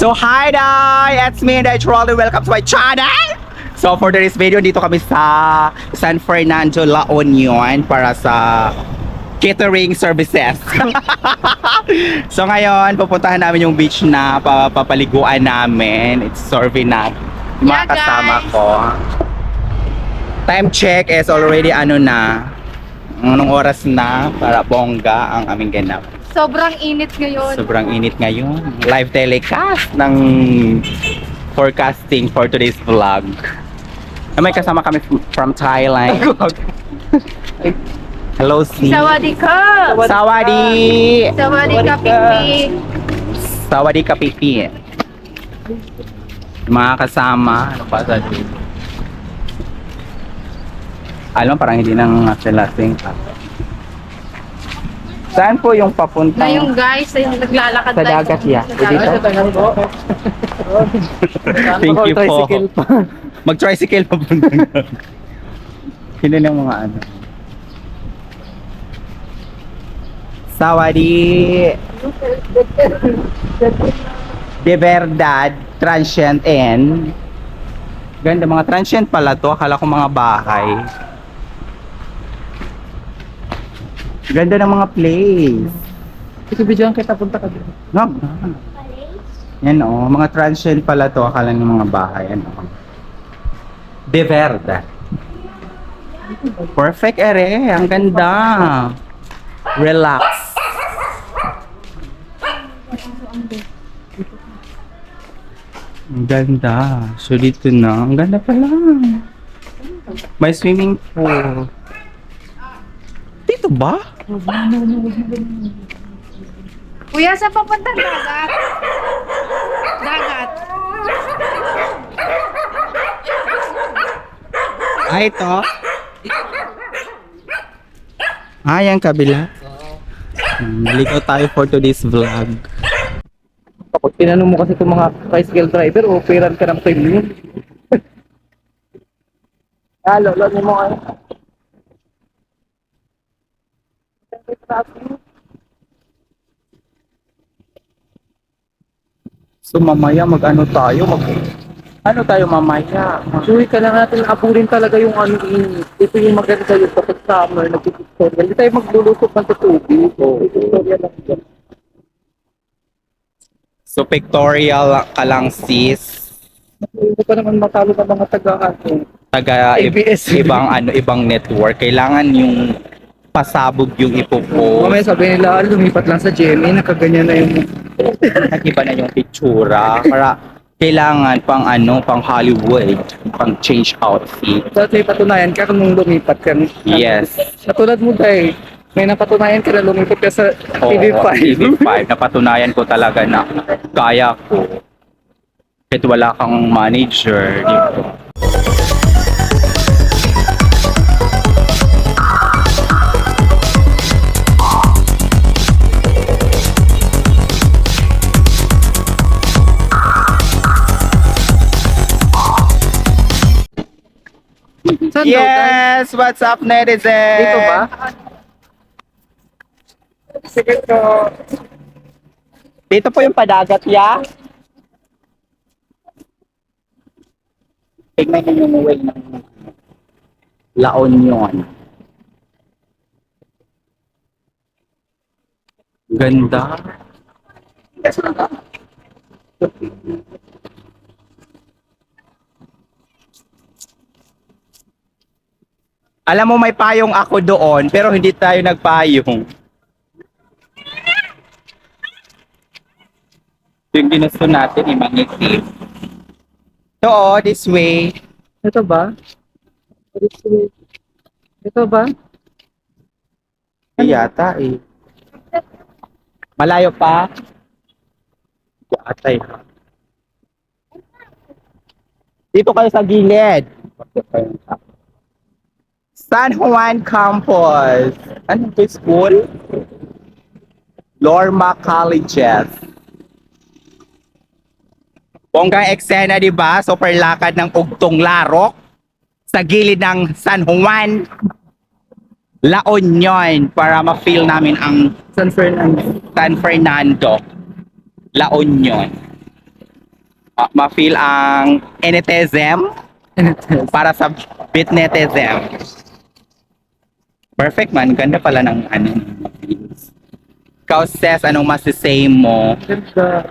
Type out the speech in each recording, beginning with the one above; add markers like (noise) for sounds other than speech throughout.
So hi there! It's me, Dai Trolley. Welcome to my channel! So for today's video, dito kami sa San Fernando, La Union para sa catering services. (laughs) so ngayon, pupuntahan namin yung beach na papaliguan namin. It's survey na. Mga Yeah, kasama guys. ko. Time check is already ano na. Anong oras na para bongga ang aming ganap. Sobrang init ngayon. Sobrang init ngayon. Live telecast ng forecasting for today's vlog. Na may kasama kami from Thailand. (laughs) Hello, si. Sawadee ka! Sawadi! Sawadee ka, Pipi! Sawadi ka, Pipi. Mga kasama. Ano pa sa Alam, parang hindi nang lasing pa. Saan po yung papunta? Ngayon guys, ay naglalakad Sa tayo. dagat, yeah. Sa dagat. Thank you po. Mag-tricycle pa po. Sino ng mga ano? Sawadi! De verdad, transient and Ganda mga transient pala to. Akala ko mga bahay. Ganda ng mga place. Ito bigyan kita punta ka dito. No, Yan o, mga transient pala to, akala ng mga bahay. Ano. De Verda. Perfect ere, ang ganda. Relax. Ang ganda. So dito na, ang ganda pala. May swimming pool. Dito ba? (laughs) Kuya, saan papunta dagat? Dagat. Ah, ito? Ah, yan kabila. Hmm, Naligaw tayo for today's vlog. Kapag tinanong mo kasi itong mga tricycle driver, operan ka ng premium. (laughs) ah, lolo mo mo ano. So mamaya mag-ano tayo? Mag ano tayo mamaya? Suwi ka lang natin apurin talaga yung ano init. Ito yung maganda yung kapag summer, nag-tutorial. Hindi tayo maglulusok ng tutubig. Lang dyan. So pictorial ka lang sis. Hindi pa naman matalo ng mga taga ano. Taga i- ABS. ibang ano, ibang network. Kailangan yung pasabog yung ipopo. Mamaya sabi nila, "Ah, lumipat lang sa Gemini, nakaganyan na yung Nagiba na yung pictura. Para kailangan pang ano, pang Hollywood. Pang change outfit. Dati patunayan ka kung lumipat ka. Yes. Katulad mo tayo, may napatunayan ka na lumipat ka sa Oo, TV5. TV5. Napatunayan ko talaga na kaya ko. Kahit wala kang manager dito. Saan daw? Yes! What's up, netizen? Dito ba? Sige to. Dito po yung padagat, ya. Tignan niyo yung way ng La Union. Ganda. Alam mo may payong ako doon pero hindi tayo nagpayong. Yung ginusto natin, imangiti. Ito oh, this way. Ito ba? Ito ba? Ay, yata eh. Malayo pa? Yata eh. Dito kayo sa gilid. San Juan Campus. Ano to school? Lorma Colleges. Bonggang eksena, di ba? Super lakad ng ugtong larok sa gilid ng San Juan. La Union para ma-feel namin ang San Fernando. San Fernando. La Union. ma- ma-feel ang enetism para sa bitnetism. Perfect man. Ganda pala ng ano. Ikaw, Ses, anong masisay mo? Ganda.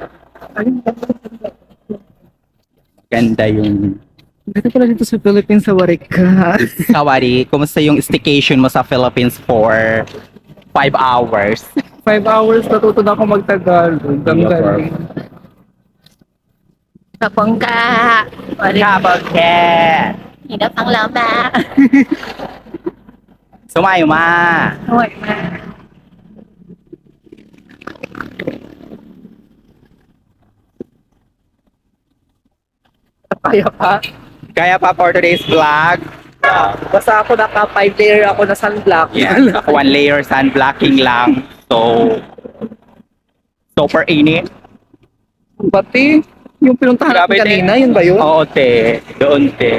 Ganda yung Dito pala dito sa Philippines sa Warika. (laughs) Sawari. Kumusta yung staycation mo sa Philippines for 5 hours? (laughs) Five hours natuto na ako magtagalog. Ang Yeah, galing. Kapongka! Kabaget! Hinap ang lama! (laughs) Sumayo ma! Hoy, ma. Kaya pa. Kaya pa for today's vlog. Basta ako naka five layer ako na sunblock. Yes, one layer sunblocking lang. So, super init. Pati, yung pinuntahan natin Grabe, te. kanina, yun ba yun? Oo, te. Doon, te.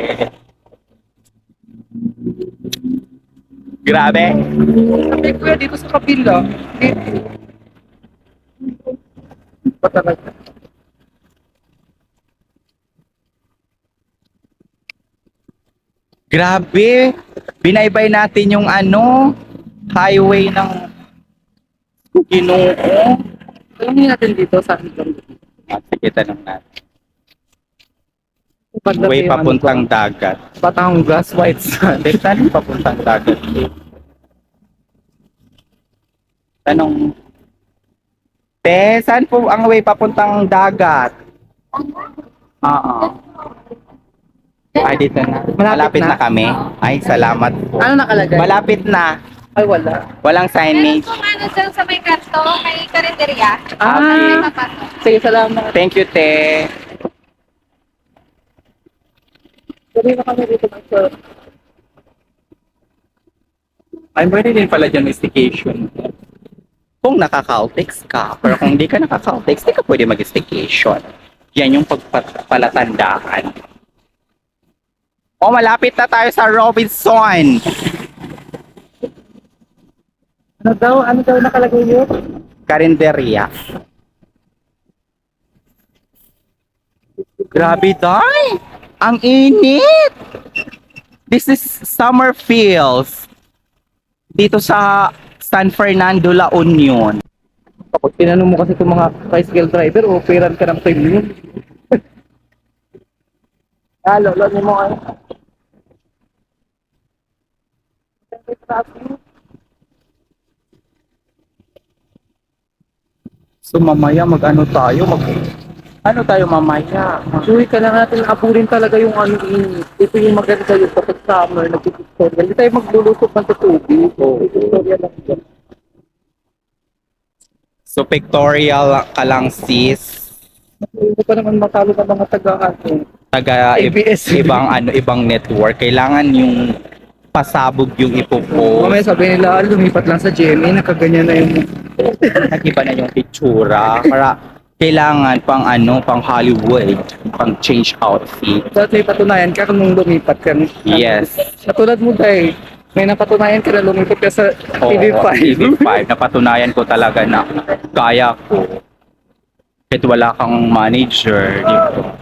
Grabe. Sabi kuya dito sa kabila. Ba talaga? Grabe. Binaybay natin yung ano, highway ng Ginoo. Alam niyo natin dito sa. At sige, tanong natin. Pagdating Way yung papuntang ano dagat. ba, Batangas, White Sand. (laughs) Yung papuntang dagat? Tanong. Te, saan po ang way papuntang dagat? Oo. Ay, dito na. Malapit Malapit na na? kami. Ay, salamat po. Ano nakalagay? Malapit na. Ay, wala. Walang Meron signage. kung ano dyan sa may kanto, may karinderya. Ah, May mapato. sige, salamat. Thank you, te. Sabi na kami dito ng sir. Ay, pwede din pala dyan staycation. Kung nakaka-Caltex ka, pero kung hindi ka nakaka-Caltex, di ka pwede mag-staycation. Yan yung pagpalatandaan. O, malapit na tayo sa Robinson. Ano daw? Ano daw nakalagay yun? Karinderya. Grabe, day! Ang init! This is summer feels. Dito sa San Fernando, La Union. Kapag tinanong mo kasi itong mga tricycle driver, operan ka ng premium. ah, lolo niyo mo ay. So mamaya mag-ano tayo? Mag ano tayo mamaya? Uy, kailangan natin apurin talaga yung ano init. Ito yung maganda yung kapag summer, nag-tutorial. Hindi tayo maglulusok ng tutubig. Oo. Tutorial lang dyan. So pictorial ka lang sis. Hindi pa naman matalo ng mga taga ano. Taga ABS. ibang ano, ibang network. Kailangan yung pasabog yung ipopo. Mamaya sabi nila, "Ah, lumipat lang sa GMA, nakaganyan na yung... Nag-iba na yung pictura. Para kailangan pang ano, pang Hollywood, pang change outfit. Dapat may patunayan ka kung lumipat ka. Yes. Katulad mo dahil, may napatunayan ka na lumipat ka sa Oo, TV5. TV5. (laughs) Napatunayan ko talaga na kaya ko. Kahit wala kang manager, di ba?